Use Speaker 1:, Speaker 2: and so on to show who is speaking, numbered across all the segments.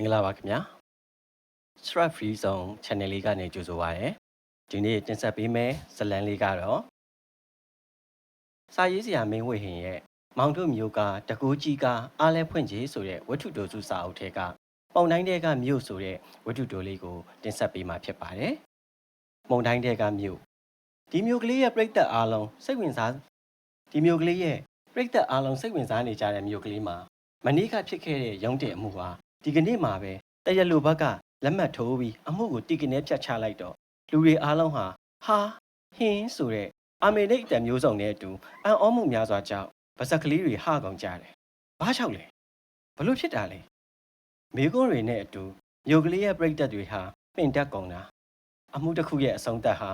Speaker 1: မင်္ဂလာပါခင်ဗျာ Strap Free Zone Channel လေးကနေကြိုဆိုပါရစေဒီနေ့တင်ဆက်ပေးမယ့်ဇတ်လံလေးကတော့စာရေးဆရာမင်းဝေဟင်ရဲ့မောင်တို့မျိုးကတကူကြီးကအားလဲဖွင့်ကြီးဆိုတဲ့ဝတ္ထုတိုစုစာအုပ်ထဲကပုံတိုင်းတဲကမြို့ဆိုတဲ့ဝတ္ထုတိုလေးကိုတင်ဆက်ပေးမှာဖြစ်ပါတယ်ပုံတိုင်းတဲကမြို့ဒီမြို့ကလေးရဲ့ပြိတ္တအားလုံးစိတ်ဝင်စားဒီမြို့ကလေးရဲ့ပြိတ္တအားလုံးစိတ်ဝင်စားနေကြတဲ့မြို့ကလေးမှာမနေ့ကဖြစ်ခဲ့တဲ့ရုံးတဲ့အမှုဟာ ဒီကနေ့မှာပဲတရက်လိုဘက်ကလက်မှတ်ထိုးပြီးအမှုကိုတီကနေဖြတ်ချလိုက်တော့လူတွေအားလုံးဟာဟာဟင်းဆိုတဲ့အာမေနိတ်အတန်မျိုးစုံနဲ့အတူအံ့ဩမှုများစွာကြောင့်ဗစက်ကလေးတွေဟကောင်ကြတယ်။ဘာကြောင့်လဲ။ဘလို့ဖြစ်တာလဲ။မိကုန်းတွေနဲ့အတူမြို့ကလေးရဲ့ပြိတ္တတွေဟာပင်တက်ကုန်တာအမှုတစ်ခုရဲ့အဆုံးသတ်ဟာ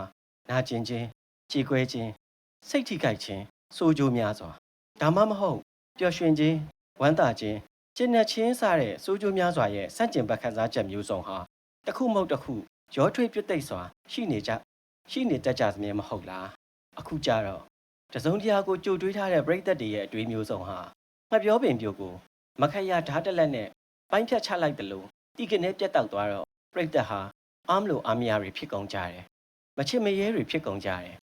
Speaker 1: နာကျင်ခြင်းကြေကွဲခြင်းစိတ်ထိခိုက်ခြင်းစိုးကြိုးများစွာဒါမှမဟုတ်ပျော်ရွှင်ခြင်းဝမ်းသာခြင်း ကျင့်တဲ့ချင်းစားတဲ့စိုးကြိုးများစွာရဲ့စန့်ကျင်ဘက်ခန်းစားချက်မျိုးစုံဟာတစ်ခုမဟုတ်တစ်ခုရောထွေးပြတ်သိပ်စွာရှိနေကြရှိနေတတ်ကြစမြဲမဟုတ်လားအခုကြတော့တစုံတရာကိုကြိုတွေးထားတဲ့ပြိသက်တွေရဲ့အတွေးမျိုးစုံဟာငှက်ပြောပင်ပြိုကိုမခရဓာတ်တက်လက်နဲ့ပိုင်းဖြတ်ချလိုက်တယ်လို့တီကနေပြတ်တောက်သွားတော့ပြိသက်ဟာအားမလို့အားမရတွေဖြစ်ကုန်ကြတယ်မချစ်မရဲတွေဖြစ်ကုန်ကြတယ်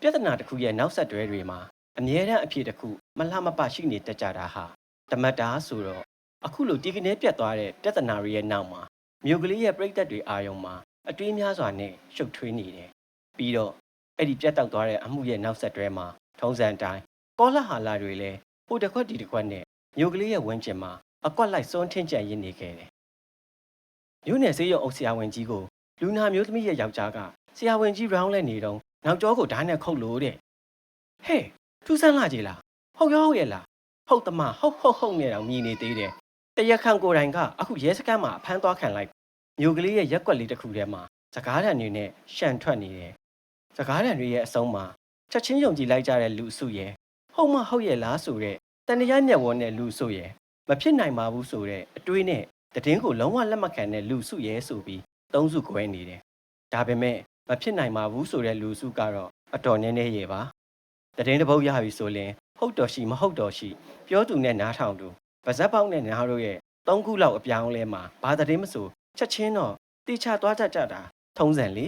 Speaker 1: ပြဿနာတစ်ခုရဲ့နောက်ဆက်တွဲတွေမှာအမြဲတမ်းအဖြစ်တစ်ခုမလှမပရှိနေတတ်ကြတာဟာတမတ်တာဆိုတော့ အခုလိုတီကနေပြတ်သွားတဲ့ပြဿနာတွေရဲ့နောက်မှာမြို့ကလေးရဲ့ပြိသက်တွေအာယုံမှာအတွေးများစွာနဲ့ရှုပ်ထွေးနေတယ်ပြီးတော့အဲ့ဒီပြတ်တောက်သွားတဲ့အမှုရဲ့နောက်ဆက်တွဲမှာထုံးစံအတိုင်းကောလာဟာလာတွေလည်းဟိုတစ်ခွက်ဒီတစ်ခွက်နဲ့မြို့ကလေးရဲ့ဝန်းကျင်မှာအကွက်လိုက်စွန်းထင်းကြံရင်းနေခဲ့တယ်မြို့နယ်စေးရုံအုပ်ဆရာဝန်ကြီးကိုလူနာမျိုးသမီးရဲ့ယောက်ျားကဆရာဝန်ကြီး round လဲနေတော့နောက်ကျောကိုဓာတ်နဲ့ခုတ်လို့တဲ့ဟဲ့ထူးဆန်းလာကြီးလားဟုတ်ရောဟုတ်ရဲ့လားဟုတ်သမားဟုတ်ဟုတ်ဟုတ်နေတော့မြည်နေသေးတယ် တရခန့်ကိုယ်တိုင်ကအခုရဲစခန်းမှာအဖမ်းသွားခံလိုက်မြို့ကလေးရဲ့ရက်ွက်လေးတစ်ခုထဲမှာစကားတန်တွေနဲ့ရှန်ထွက်နေတယ်စကားတန်တွေရဲ့အဆုံးမှာချက်ချင်းယုံကြည်လိုက်ကြတဲ့လူအစုရဲ့ဟုတ်မဟုတ်ရဲ့လားဆိုတဲ့တန်တရားမျက်ဝန်းနဲ့လူအစုရဲ့မဖြစ်နိုင်ပါဘူးဆိုတဲ့အတွေးနဲ့တည်င်းကိုလုံးဝလက်မခံတဲ့လူစုရဲ့ဆိုပြီးသုံးစုခွဲနေတယ်ဒါပေမဲ့မဖြစ်နိုင်ပါဘူးဆိုတဲ့လူစုကတော့အတော်နည်းနည်းရေပါတည်င်းတစ်ပုတ်ရပြီဆိုရင်ဟုတ်တော်ရှိမဟုတ်တော်ရှိပြောသူနဲ့နားထောင်သူ ပါဇက်ပေါက်နဲ့နားတို့ရဲ့သုံးခုလောက်အပြောင်းလဲမှာဘာတည်င်းမဆိုချက်ချင်းတော့တေချသွားတတ်ကြတာထုံးစံလေ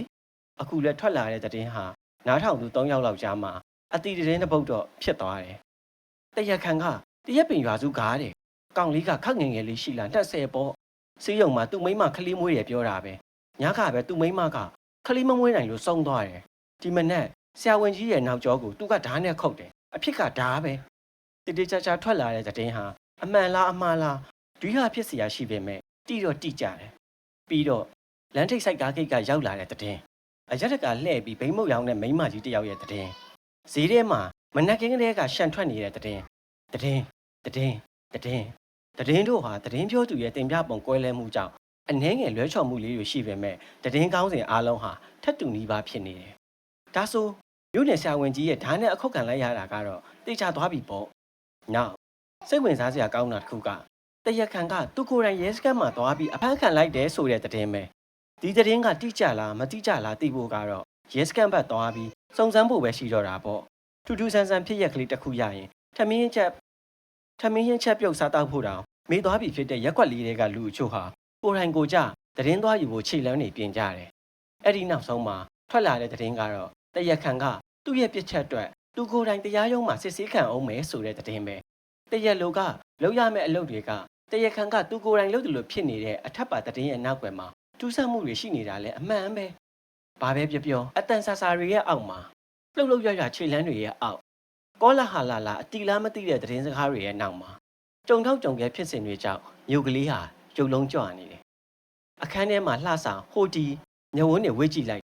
Speaker 1: အခုလည်းထွက်လာတဲ့တည်င်းဟာနားထောင်သူ၃ယောက်လောက်ကြားမှာအတီတည်င်းတစ်ပုတ်တော့ဖြစ်သွားတယ်တရက်ခံကတရက်ပင်ရွာစုကားတယ်ကောင်လေးကခက်ငယ်ငယ်လေးရှိလာ20ပေါ့စေးရုံမှာသူ့မိမခလေးမွေးရပြောတာပဲညကပဲသူ့မိမကခလေးမမွေးနိုင်လို့ဆုံးသွားတယ်ဒီမနက်ဆရာဝန်ကြီးရဲ့နောက်ကျောကိုသူကဓာတ်နဲ့ခုတ်တယ်အဖြစ်ကဓာတ်ပဲတိတိကျကျထွက်လာတဲ့တဲ့င်းဟာ အမှန်လားအမှားလားဒွိဟာဖြစ်เสียရှိပေမဲ့တိတော့တိကြတယ်ပြီးတော့လမ်းထိပ်ဆိုင်ကားဂိတ်ကရောက်လာတဲ့တဲ့င်းအရက်တကလှဲ့ပြီးဘိမ့်မုတ်ရောင်တဲ့မိန်းမကြီးတယောက်ရဲ့တဲ့င်းဈေးထဲမှာမနက်ကင်းကလေးကရှန်ထွက်နေတဲ့တဲ့င်းတဲ့င်းတဲ့င်းတဲ့င်းတဲ့င်းတို့ဟာတဲ့င်းပြောသူရဲ့တင်ပြပုံကွဲလဲမှုကြောင့်အနှဲငယ်လွဲချော်မှုလေးတွေရှိပေမဲ့တဲ့င်းကောင်းစဉ်အားလုံးဟာထက်တူနီးပါးဖြစ်နေတယ်ဒါဆိုမြို့နယ်ဆရာဝန်ကြီးရဲ့ဓာတ်နဲ့အခုတ်ခံလိုက်ရတာကတော့တိကျသွားပြီပေါ့နောက် စိတ်ဝင်စားစရာကောင်းတာတစ်ခုကတရက်ခံကသူကိုယ်တိုင်ရဲစခန်းမှာသွားပြီးအဖမ်းခံလိုက်တယ်ဆိုတဲ့သတင်းပဲဒီသတင်းကတိကျလားမတိကျလားသိဖို့ကတော့ရဲစခန်းဘက်သွားပြီးစုံစမ်းဖို့ပဲရှိတော့တာပေါ့ထူးထူးဆန်းဆန်းဖြစ်ရက်ကလေးတစ်ခုရရင်ထမင်းချက်ထမင်းရင်ချက်ပြုတ်စားတောက်ဖို့တောင်မေးသွားပြီဖြစ်တဲ့ရက်ွက်လေးတွေကလူအချို့ဟာကိုယ်တိုင်ကိုကြသတင်းသွားယူဖို့ခြေလမ်းနေပြင်ကြတယ်အဲ့ဒီနောက်ဆုံးမှာထွက်လာတဲ့သတင်းကတော့တရက်ခံကသူ့ရဲ့ပြစ်ချက်အတွက်သူကိုယ်တိုင်တရားရုံးမှာစစ်ဆေးခံအောင်မယ်ဆိုတဲ့သတင်းပဲ တရက်လိုကလောက်ရမယ့်အလုပ်တွေကတရက်ခံကသူကိုယ်တိုင်လုပ်တယ်လို့ဖြစ်နေတဲ့အထက်ပါသတင်းရဲ့နောက်ွယ်မှာတူးဆမှုတွေရှိနေတာလဲအမှန်ပဲဘာပဲပြောပြောအတန်ဆာဆာတွေရဲ့အောက်မှာလှုပ်လှုပ်ရရခြေလန်းတွေရဲ့အောက်ကောလာဟာလာလာအတီလားမသိတဲ့သတင်းစကားတွေရဲ့နောက်မှာကြုံထောက်ကြုံခဲဖြစ်စဉ်တွေကြောင့်မြို့ကလေးဟာကြုံလုံးကြွနေတယ်အခန်းထဲမှာလှဆောင်ဟိုတီညဝန်းတွေဝေ့ကြည့်လိုက်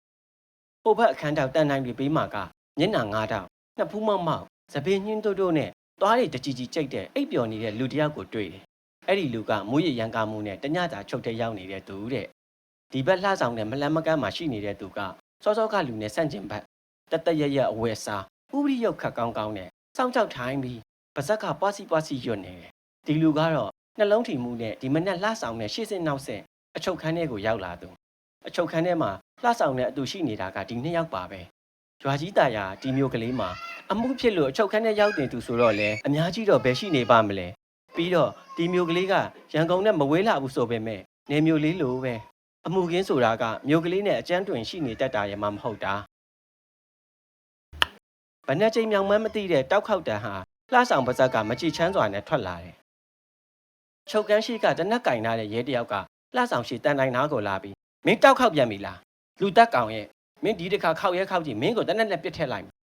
Speaker 1: ဟိုဘက်အခန်းတောက်တန်တိုင်းတွေပေးမှာကမျက်နှာငါးတောက်နှစ်ဖူးမောက်မောက်သပင်ညင်းတို့တို့နဲ့ သွားတွေတကြီးကြီးကြိတ်တဲ့အိပ်ပျော်နေတဲ့လူတစ်ယောက်ကိုတွေ့တယ်အဲ့ဒီလူကမူးရရန်ကားမှုနဲ့တညတာချုပ်တဲ့ရောက်နေတဲ့သူတဲ့ဒီဘက်လှဆောင်တဲ့မလန်းမကန်းမှာရှိနေတဲ့သူကစောစောကလူနဲ့ဆန့်ကျင်ဘက်တတရရအဝဲစားဥပရိယုတ်ခတ်ကောင်းကောင်းနဲ့စောင်းကြောက်ထိုင်းပြီးပါဇက်ကပွားစီပွားစီရွတ်နေတယ်ဒီလူကတော့နှလုံးထီမှုနဲ့ဒီမနဲ့လှဆောင်တဲ့ရှေ့စင်နောက်ဆက်အချုပ်ခန်းထဲကိုရောက်လာသူအချုပ်ခန်းထဲမှာလှဆောင်တဲ့အတူရှိနေတာကဒီနှစ်ယောက်ပါပဲ ရွာကြီးတာယာဒီမျိုးကလေးမှာအမှုဖြစ်လို့အချုပ်ခန်းထဲရောက်တင်သူဆိုတော့လေအများကြီးတော့ဘယ်ရှိနေပါမလဲပြီးတော့ဒီမျိုးကလေးကရန်ကုန်နဲ့မဝေးလာဘူးဆိုပေမဲ့နေမျိုးလေးလိုပဲအမှုကင်းဆိုတာကမျိုးကလေးနဲ့အကျန်းတွင်ရှိနေတတ်တာရမှမဟုတ်တာဘယ်နဲ့ချိန်မြောင်မှန်းမသိတဲ့တောက်ခေါက်တန်ဟာလှဆောင်ပါဇက်ကမကြည်ချမ်းစွာနဲ့ထွက်လာတယ်ချုပ်ကန်းရှိကတနက်ကင်ထားတဲ့ရဲတယောက်ကလှဆောင်ရှိတန်တိုင်နာကိုလာပြီးမင်းတောက်ခေါက်ပြန်ပြီလားလူတက်ကောင်ရဲ့ မင်းဒီတစ်ခါခောက်ရဲခောက်ကြည့်မင်းကိုတနက်နဲ့ပစ်ထည့်လိုက်မယ်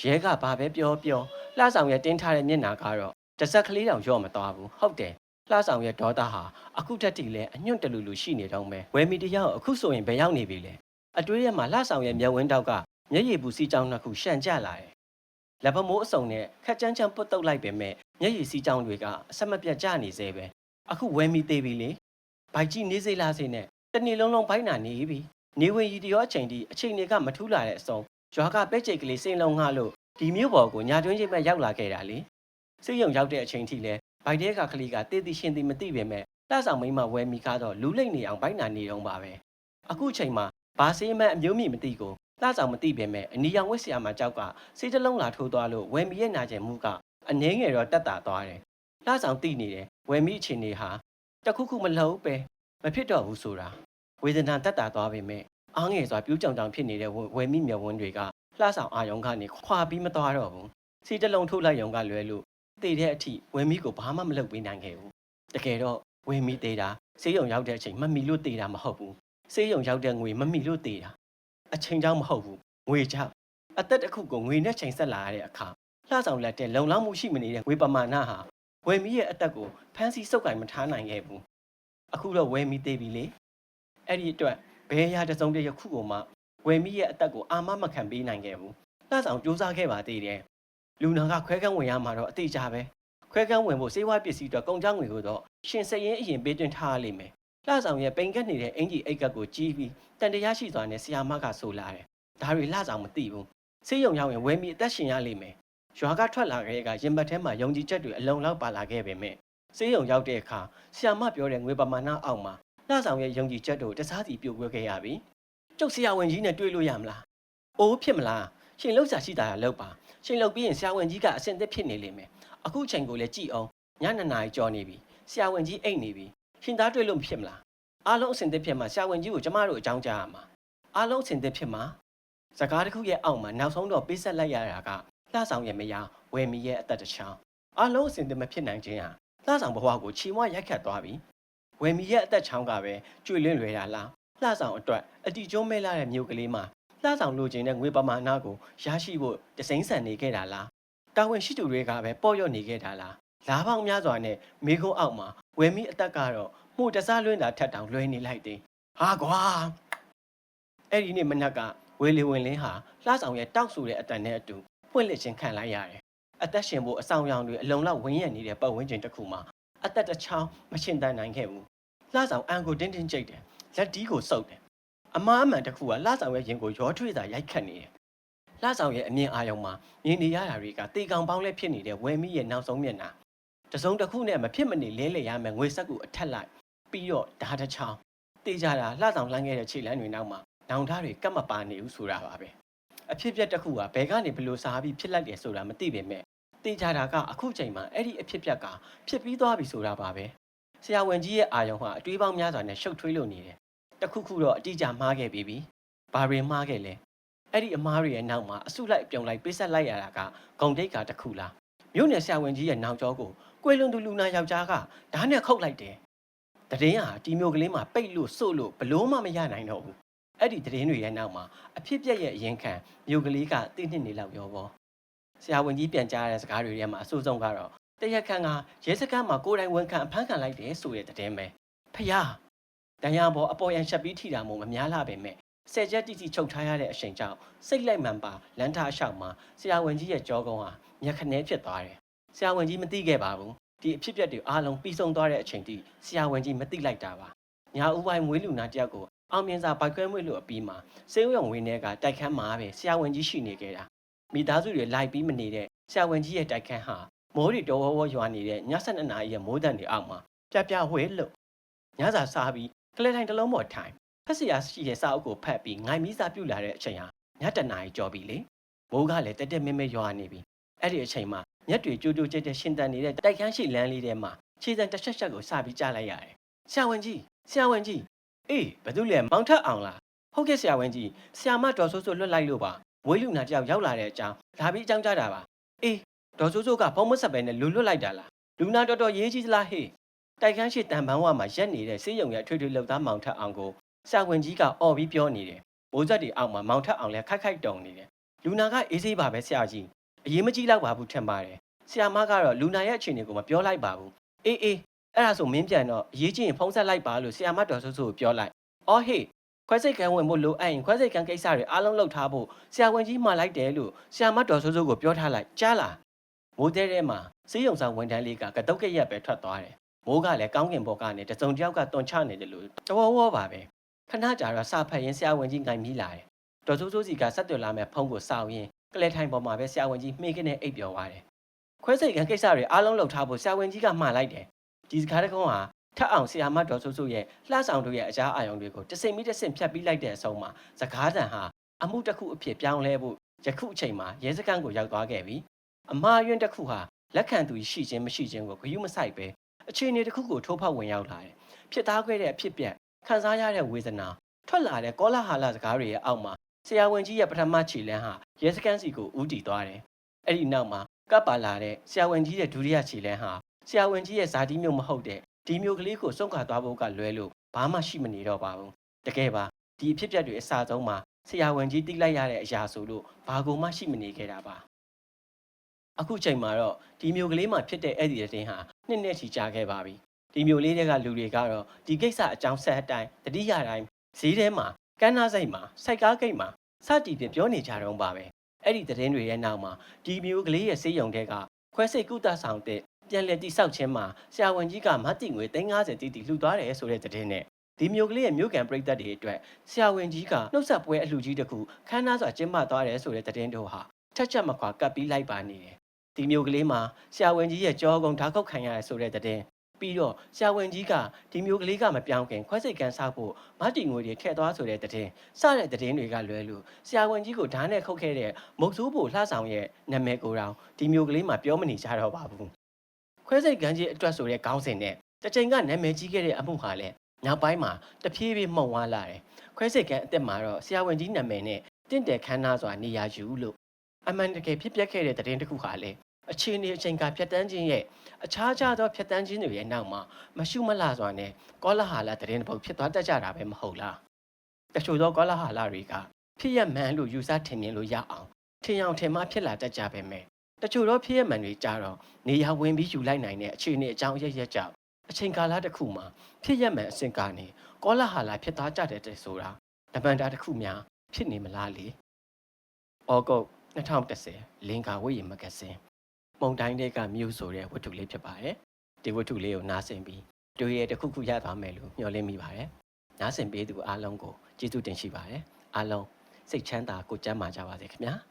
Speaker 1: ရဲကဘာပဲပြောပြောလှဆောင်ရဲ့တင်းထားတဲ့မျက်နှာကတော့တစ်စက်ကလေးတောင်ရော့မသွားဘူးဟုတ်တယ်လှဆောင်ရဲ့ဒေါသဟာအခုတက်တီလဲအညွန့်တလူလူရှိနေတော့မယ်ဝယ်မီတယောက်အခုဆိုရင်ဘယ်ရောက်နေပြီလဲအတွေးရမှာလှဆောင်ရဲ့မျက်ဝန်းတောက်ကမျက်ရည်ပူစီးကြောင်းနှစ်ခုရှန့်ကျလာတယ်လက်ပမိုးအစုံနဲ့ခက်ချမ်းချမ်းပုတ်တုတ်လိုက်ပေမဲ့မျက်ရည်စီးကြောင်းတွေကအဆက်မပြတ်ကျနေသေးပဲအခုဝယ်မီသေးပြီလေဘိုက်ကြီးနေစိလားစိနဲ့တနေ့လုံးလုံးဘိုက်နာနေပြီ နေဝင်ရီတရောအချိန်ဒီအချိန်တွေကမထူးလာတဲ့အစုံရွာကပဲ့ချိတ်ကလေးစိန်လုံးငှလို့ဒီမျိုးပေါ်ကိုညာတွင်းချင်းပဲရောက်လာခဲ့တာလေစိတ်ယုံရောက်တဲ့အချိန်ထိလဲဘိုက်တဲကကလေးကတည်တည်ရှင်တည်မသိပေမဲ့လှဆောင်မိန်းမဝဲမိကားတော့လူလိမ့်နေအောင်ဘိုက်နာနေတော့ပါပဲအခုချိန်မှာဘာစေးမအမျိုးမြင့်မသိကိုလှဆောင်မသိပေမဲ့အနီရောင်ဝက်ဆရာမကြောက်ကစေးတစ်လုံးလာထိုးသွားလို့ဝဲမီရဲ့နာကျင်မှုကအနှင်းငယ်တော့တက်တာသွားတယ်လှဆောင်သိနေတယ်ဝဲမီအချိန်နေဟာတခုခုမလှုပ်ပဲမဖြစ်တော့ဘူးဆိုတာ ဝေဒနာတက်တာသွားပေမဲ့အားငယ်စွာပြူးကြောင်ကြောင်ဖြစ်နေတဲ့ဝဲမီမျက်ဝန်းတွေကလှဆောင်အာယုံကနေခွာပြီးမသွားတော့ဘူးစီတစ်လုံးထိုးလိုက်ရုံကလွဲလို့တည်တဲ့အထိဝင်းမီကိုဘာမှမလုပ်ပေးနိုင်ခဲ့ဘူးတကယ်တော့ဝင်းမီတည်တာစေးရုံရောက်တဲ့အချိန်မမီလို့တည်တာမဟုတ်ဘူးစေးရုံရောက်တဲ့ငွေမမီလို့တည်တာအချိန်ကြောင့်မဟုတ်ဘူးငွေကြောင့်အသက်တစ်ခုကိုငွေနဲ့ချိန်ဆက်လာရတဲ့အခါလှဆောင်လက်တဲ့လုံလောက်မှုရှိမနေတဲ့ငွေပမာဏဟာဝယ်မီရဲ့အသက်ကိုဖမ်းဆီးစုပ်ကင်မထားနိုင်ခဲ့ဘူးအခုတော့ဝယ်မီသေးပြီလေ အဲ့ဒီအတွက်ဘယ်ရာတစ်စုံတစ်ခုကိုမှဝယ်မီရဲ့အသက်ကိုအာမမခံပေးနိုင်ခဲ့ဘူးလှဆောင်စူးစမ်းခဲ့ပါသေးတယ်လူနာကခွဲကန်းဝင်ရမှာတော့အတိအကျပဲခွဲကန်းဝင်ဖို့စေဝါပစ္စည်းတော့ကုန်ကြငွေကိုတော့ရှင်စရင်အရင်ပေးသွင်းထားရလိမ့်မယ်လှဆောင်ရဲ့ပိန်ကက်နေတဲ့အင်ကြီးအိတ်ကပ်ကိုကြီးပြီးတန်တရားရှိစွာနဲ့ဆီယာမကဆိုလာတယ်ဒါတွေလှဆောင်မသိဘူးစေးရုံရောက်ရင်ဝဲမိအသက်ရှင်ရလိမ့်မယ်ရွာကထွက်လာခဲ့ကရင်ဘတ်ထဲမှာယုံကြည်ချက်တွေအလုံးလောက်ပါလာခဲ့ပေမဲ့စေးရုံရောက်တဲ့အခါဆီယာမပြောတဲ့ငွေပမာဏအောက်မှာ လှဆောင်ရဲ့ယုံကြည်ချက်တို့တစားစီပြုတ်ကွဲခဲ့ရပြီကျုပ်ဆရာဝန်ကြီးနဲ့တွေ့လို့ရမလားအိုးဖြစ်မလားရှင်လောက်စာရှိတာလောက်ပါချိန်လောက်ပြီးရင်ဆရာဝန်ကြီးကအဆင်သင့်ဖြစ်နေလိမ့်မယ်အခုချိန်ကိုလည်းကြည့်အောင်ညနေနာရီကြော်နေပြီဆရာဝန်ကြီးအိတ်နေပြီရှင်သားတွေ့လို့မဖြစ်မလားအားလုံးအဆင်သင့်ဖြစ်မှာဆရာဝန်ကြီးကိုကျမတို့အကြောင်းကြားရမှာအားလုံးအဆင်သင့်ဖြစ်မှာစကားတစ်ခုရဲ့အောက်မှာနောက်ဆုံးတော့ပေးဆက်လိုက်ရတာကလှဆောင်ရဲ့မယားဝယ်မီရဲ့အသက်တစ်ချောင်းအားလုံးအဆင်သင့်မဖြစ်နိုင်ခြင်းဟာလှဆောင်ဘဝကိုချီမွားရိုက်ခတ်သွားပြီ ဝယ်မီရဲ့အသက်ချောင်းကပဲကျွေလွင့်လွယ်တာလားလှဆောင်အတွက်အတီကျုံးမဲလာတဲ့မြို့ကလေးမှာလှဆောင်လိုချင်တဲ့ငွေပမာဏကိုရရှိဖို့တစိမ့်ဆန်နေခဲ့တာလားတာဝန်ရှိသူတွေကပဲပေါ့ရော့နေခဲ့တာလားလားပေါင်းများစွာနဲ့မိကုန်းအောက်မှာဝယ်မိအသက်ကတော့မှုတစားလွင့်တာထက်တောင်လွှဲနေလိုက်တယ်ဟာကွာအဲ့ဒီနေ့မနက်ကဝေလီဝင်လင်းဟာလှဆောင်ရဲ့တောက်ဆူတဲ့အတန်နဲ့အတူပွင့်လစ်ခြင်းခံလိုက်ရတယ်အသက်ရှင်ဖို့အဆောင်ရောင်တွေအလုံးလောက်ဝင်းရနေတဲ့ပတ်ဝန်းကျင်တစ်ခုမှာ အသက်တစ်ချောင်းမရှင်တန်နိုင်ခဲ့ဘူးလှဆောင်အန်ကိုတင်းတင်းကြိတ်တယ်လက်တီးကိုစုပ်တယ်အမားအမှန်တစ်ခုကလှဆောင်ရဲ့ရင်ကိုရောထွေးတာရိုက်ခတ်နေတယ်။လှဆောင်ရဲ့အမြင်အာရုံမှာမြင်နေရတာတွေကတေကောင်ပေါင်းလဲဖြစ်နေတဲ့ဝယ်မိရဲ့နောက်ဆုံးမျက်နှာ။တစုံတစ်ခုနဲ့မဖြစ်မနေလဲလှယ်ရမယ်ငွေဆက်ကူအထက်လိုက်ပြီးတော့ဓာတ်တစ်ချောင်းတေးကြတာလှဆောင်လှမ်းခဲ့တဲ့ခြေလမ်းတွေနောက်မှာနောင်ဓာတ်တွေကပ်မပါနေဘူးဆိုတာပါပဲ။အဖြစ်ပြက်တစ်ခုကဘယ်ကနေဘလို့စားပြီးဖြစ်လိုက်တယ်ဆိုတာမသိပေမဲ့ တေးကြတာကအခုချိန်မှာအဲ့ဒီအဖြစ်ပြက်ကဖြစ်ပြီးသွားပြီဆိုတာပါပဲ။ဆရာဝန်ကြီးရဲ့အာရုံဟာအတွေးပေါင်းများစွာနဲ့ရှုပ်ထွေးလို့နေတယ်တခုခုတော့အတိအကျမှားခဲ့ပြီးပြီ။ဘာတွေမှားခဲ့လဲ။အဲ့ဒီအမားတွေရဲ့နောက်မှာအစုလိုက်အပြုံလိုက်ပေးဆက်လိုက်ရတာကဂုံတိတ်ကတစ်ခုလား။မြို့နယ်ဆရာဝန်ကြီးရဲ့နောက်ကျောကိုကွေလွန်သူလူနာယောက်ျားကဓာတ်နဲ့ခုတ်လိုက်တယ်။တရင်ဟာဒီမျိုးကလေးမှာပိတ်လို့စို့လို့ဘလို့မှမရနိုင်တော့ဘူး။အဲ့ဒီတရင်တွေရဲ့နောက်မှာအဖြစ်ပြက်ရဲ့အရင်ခံမြို့ကလေးကတိနှစ်နေလောက်ရောပေါ့။ ဆရာဝန်ကြီးပြန်ကြားတဲ့စကားတွေထဲမှာအဆိုးဆုံးကတော့တရက်ခန့်ကရဲစခန်းမှာကိုယ်တိုင်ဝန်ခံအဖမ်းခံလိုက်တယ်ဆိုတဲ့တဲ့င်းပဲ။ဖယားတန်ရန်ပေါ်အပေါ်ရန်ရှက်ပြီးထိတာမို့မများလာပေမဲ့ဆယ်ချက်တိတိချုပ်ထားရတဲ့အချိန်ကြောင့်စိတ်လိုက်မှန်ပါလန်ထားအလျှောက်မှာဆရာဝန်ကြီးရဲ့ကြောကုန်းဟာမျက်ခနဲဖြစ်သွားတယ်။ဆရာဝန်ကြီးမသိခဲ့ပါဘူး။ဒီအဖြစ်အပျက်တွေအားလုံးပြီးဆုံးသွားတဲ့အချိန်ထိဆရာဝန်ကြီးမသိလိုက်တာပါ။ညာဦးပိုင်းမွေးလူနာတယောက်ကိုအောင်မြင်စွာပိုက်ခွဲမွေးလို့အပြီးမှာစေဝရုံဝင်းထဲကတိုက်ခန်းမှာပဲဆရာဝန်ကြီးရှိနေခဲ့တာ။ မိသားစုတွေလိုက်ပြီးမနေတဲ့ဆရာဝန်ကြီးရဲ့တိုက်ခန်းဟာမိုးရီတော်ဝဝရွာနေတဲ့ည7နာရီရဲ့မိုးတန်တွေအောက်မှာပြပြဝဲလို့ညစာစားပြီးကလေးတိုင်းတစ်လုံးပေါ်ထိုင်ဖက်စရာရှိတဲ့စာအုပ်ကိုဖတ်ပြီးငိုင်မီးစာပြုတ်လာတဲ့အချိန်ဟာညတနာရီကျော်ပြီလေမိုးကလည်းတက်တက်မဲမဲရွာနေပြီအဲ့ဒီအချိန်မှာညက်တွေကြိုးကြိုးကျဲကျဲရှင်းတန်နေတဲ့တိုက်ခန်းရှိလမ်းလေးထဲမှာခြေစံတစ်ချက်ချက်ကိုစပြီးကြားလိုက်ရတယ်ဆရာဝန်ကြီးဆရာဝန်ကြီးအေးဘာလို့လဲမောင်ထက်အောင်လားဟုတ်ကဲ့ဆရာဝန်ကြီးဆရာမဒေါ်ဆိုးဆိုးလွတ်လိုက်လို့ပါ ဝေးလူနာတယောက်ရောက်လာတဲ့အကြောင်းလာပြီးအကြောင်းကြားတာပါအေးဒေါ်ဆိုးဆိုးကဖုံးမဆက်ပဲနဲ့လူလွတ်လိုက်တာလားလူနာတော်တော်ရေးကြီးသလားဟေ့တိုက်ခန်းရှိတန်ပန်းဝမှာရက်နေတဲ့စေးရုံရဲ့ထွေထွေလှုပ်သားမောင်ထက်အောင်ကိုဆရာဝန်ကြီးကအော်ပြီးပြောနေတယ်မိုးဆက်တွေအောက်မှာမောင်ထက်အောင်လည်းခိုက်ခိုက်တုံနေတယ်လူနာကအေးဆေးပါပဲဆရာကြီးအရေးမကြီးတော့ပါဘူးထင်ပါတယ်ဆရာမကတော့လူနာရဲ့အခြေအနေကိုမပြောလိုက်ပါဘူးအေးအေးအဲ့ဒါဆိုမင်းပြန်တော့အရေးကြီးရင်ဖုံးဆက်လိုက်ပါလို့ဆီယာမတော်ဆိုးဆိုးကိုပြောလိုက်။အော်ဟေး ခွဲစိတ်ကန်းဝင်ဖို့လိုအပ်ရင်ခွဲစိတ်ကန်းကိစ္စတွေအားလုံးလုပ်ထားဖို့ဆရာဝန်ကြီးမှာလိုက်တယ်လို့ဆီယာမတော်ဆိုးဆိုးကိုပြောထားလိုက်ကြားလား။မိုးတဲထဲမှာစေးရုံဆောင်ဝန်ထမ်းလေးကကတုတ်ကရက်ပဲထွက်သွားတယ်။မိုးကလည်းကောင်းကင်ဘော်ကနေတစုံတစ်ယောက်ကတွန်ချနေတယ်လို့တဝဝပါပဲ။ခဏကြာတော့စာဖတ်ရင်ဆရာဝန်ကြီးငိုင်မိလာတယ်။တော်ဆိုးဆိုးစီကဆက်သွယ်လာမဲ့ဖုန်းကိုစောက်ရင်ကလဲထိုင်ပေါ်မှာပဲဆရာဝန်ကြီးမှေးကနေအိပ်ပျော်သွားတယ်။ခွဲစိတ်ကန်းကိစ္စတွေအားလုံးလုပ်ထားဖို့ဆရာဝန်ကြီးကမှားလိုက်တယ်။ဒီစကားတကုန်းဟာ ထပ်အောင်ဆီယာမတော်ဆူဆူရဲ့လှဆောင်တို့ရဲ့အကြားအာယုံတွေကိုတစိမ့်ပြီးတဆင့်ဖြတ်ပြီးလိုက်တဲ့အဆုံးမှာစကားတန်ဟာအမှုတစ်ခုအဖြစ်ပြောင်းလဲဖို့ယခုအချိန်မှာရဲစခန်းကိုရောက်သွားခဲ့ပြီအမားယွန်းတစ်ခုဟာလက်ခံသူရှိခြင်းမရှိခြင်းကိုဂရုမစိုက်ပဲအခြေအနေတစ်ခုကိုထိုးဖောက်ဝင်ရောက်လာတယ်ဖြစ်သားခဲ့တဲ့အဖြစ်ပြက်ခံစားရတဲ့ဝေဒနာထွက်လာတဲ့ကောလာဟာလစကားတွေရဲ့အောက်မှာဆရာဝန်ကြီးရဲ့ပထမခြေလမ်းဟာရဲစခန်းစီကိုဦးတည်သွားတယ်အဲ့ဒီနောက်မှာကပ်ပါလာတဲ့ဆရာဝန်ကြီးရဲ့ဒုတိယခြေလမ်းဟာဆရာဝန်ကြီးရဲ့ဇာတိမျိုးမဟုတ်တဲ့ ဒီမျိုးကလေးကိုစွန့်ခွာသွားဖို့ကလွဲလို့ဘာမှရှိမနေတော့ပါဘူးတကယ်ပါဒီအဖြစ်အပျက်တွေအစဆုံးမှာဆရာဝန်ကြီးတိလိုက်ရတဲ့အရာဆိုလို့ဘာကိုမှရှိမနေခဲ့တာပါအခုချိန်မှာတော့ဒီမျိုးကလေးမှာဖြစ်တဲ့အဲ့ဒီတဲ့တင်ဟာနှစ်နှစ်ချီကြာခဲ့ပါပြီဒီမျိုးလေးတွေကလူတွေကတော့ဒီကိစ္စအကြောင်းဆက်အတိုင်းတတိယတိုင်းဈေးထဲမှာကန်းနာစိတ်မှာစိုက်ကားဂိတ်မှာစသည်ဖြင့်ပြောနေကြတော့ပါပဲအဲ့ဒီသတင်းတွေရဲ့နောက်မှာဒီမျိုးကလေးရဲ့စေးရုံတဲ့ကခွဲစိတ်ကုသဆောင်တဲ့ ပြန်လည်တိဆောက်ခြင်းမှာဆရာဝန်ကြီးကမတ်တီငွေ350တီတီလှူသွားတယ်ဆိုတဲ့သတင်းနဲ့ဒီမျိုးကလေးရဲ့မြို့ကန်ပြည်သက်တွေအတွက်ဆရာဝန်ကြီးကနှုတ်ဆက်ပွဲအလှူကြီးတစ်ခုခမ်းနားစွာကျင်းပသွားတယ်ဆိုတဲ့သတင်းတို့ဟာထက်ချက်မခွာကပ်ပြီးလိုက်ပါနေတယ်။ဒီမျိုးကလေးမှာဆရာဝန်ကြီးရဲ့ကြောကုံဓာတ်ခုတ်ခံရတယ်ဆိုတဲ့သတင်းပြီးတော့ဆရာဝန်ကြီးကဒီမျိုးကလေးကမပြောင်းခင်ခွဲစိတ်ကန်ဆောက်ဖို့မတ်တီငွေတွေထည့်သွားဆိုတဲ့သတင်းစတဲ့သတင်းတွေကလွဲလို့ဆရာဝန်ကြီးကိုဓာတ်နဲ့ခုတ်ခဲ့တဲ့မုတ်ဆိုးဖို့လှဆောင်ရဲ့နာမည်ကိုတောင်ဒီမျိုးကလေးမှာပြောမနေကြတော့ပါဘူး။ ခွဲစိတ်ကန်းကြီးအတွက်ဆိုတဲ့ခေါင်းစဉ်နဲ့တစ်ချိန်ကနာမည်ကြီးခဲ့တဲ့အမှုဟာလည်းနောက်ပိုင်းမှာတဖြည်းဖြည်းမှုံဝါလာတယ်။ခွဲစိတ်ကန်းအစ်စ်မှာတော့ဆရာဝန်ကြီးနာမည်နဲ့တင့်တယ်ခမ်းနားစွာနေရာယူလို့အမှန်တကယ်ဖြစ်ပျက်ခဲ့တဲ့သတင်းတစ်ခုဟာလည်းအခြေအနေအချိန်ကဖြတ်တန်းခြင်းရဲ့အခြားခြားသောဖြတ်တန်းခြင်းတွေရဲ့နောက်မှာမရှုမလှစွာနဲ့ကောလာဟာလသတင်းတစ်ပုဒ်ဖြစ်သွားတတ်ကြတာပဲမဟုတ်လား။တချို့သောကောလာဟာလတွေကဖြစ်ရမှန်လို့ယူဆထင်မြင်လို့ရအောင်ထင်အောင်ထင်မှားဖြစ်လာတတ်ကြပေမဲ့ တချို့တော့ဖြစ်ရမှန်တွေကြတော့နေရာဝင်ပြီးယူလိုက်နိုင်တဲ့အခြေအနေအကြောင်းအရရက်ကြောင့်အချိန်ကာလတစ်ခုမှာဖြစ်ရမှန်အဆင့်ကနေကောလာဟာလာဖြစ်သွားကြတဲ့တဲ့ဆိုတာတပန်တာတစ်ခုများဖြစ်နေမလားလေ။ဩဂုတ်2010လင်္ကာဝိယမဂဇင်းမုံတိုင်းတဲ့ကမြို့ဆိုတဲ့ဝတ္ထုလေးဖြစ်ပါတယ်။ဒီဝတ္ထုလေးကိုနားဆင်ပြီးတွေ့ရတစ်ခုခုရသွားမယ်လို့မျှော်လင့်မိပါတယ်။နားဆင်ပေးသူအားလုံးကိုကျေးဇူးတင်ရှိပါတယ်။အားလုံးစိတ်ချမ်းသာကိုယ်ကျန်းမာကြပါစေခင်ဗျာ။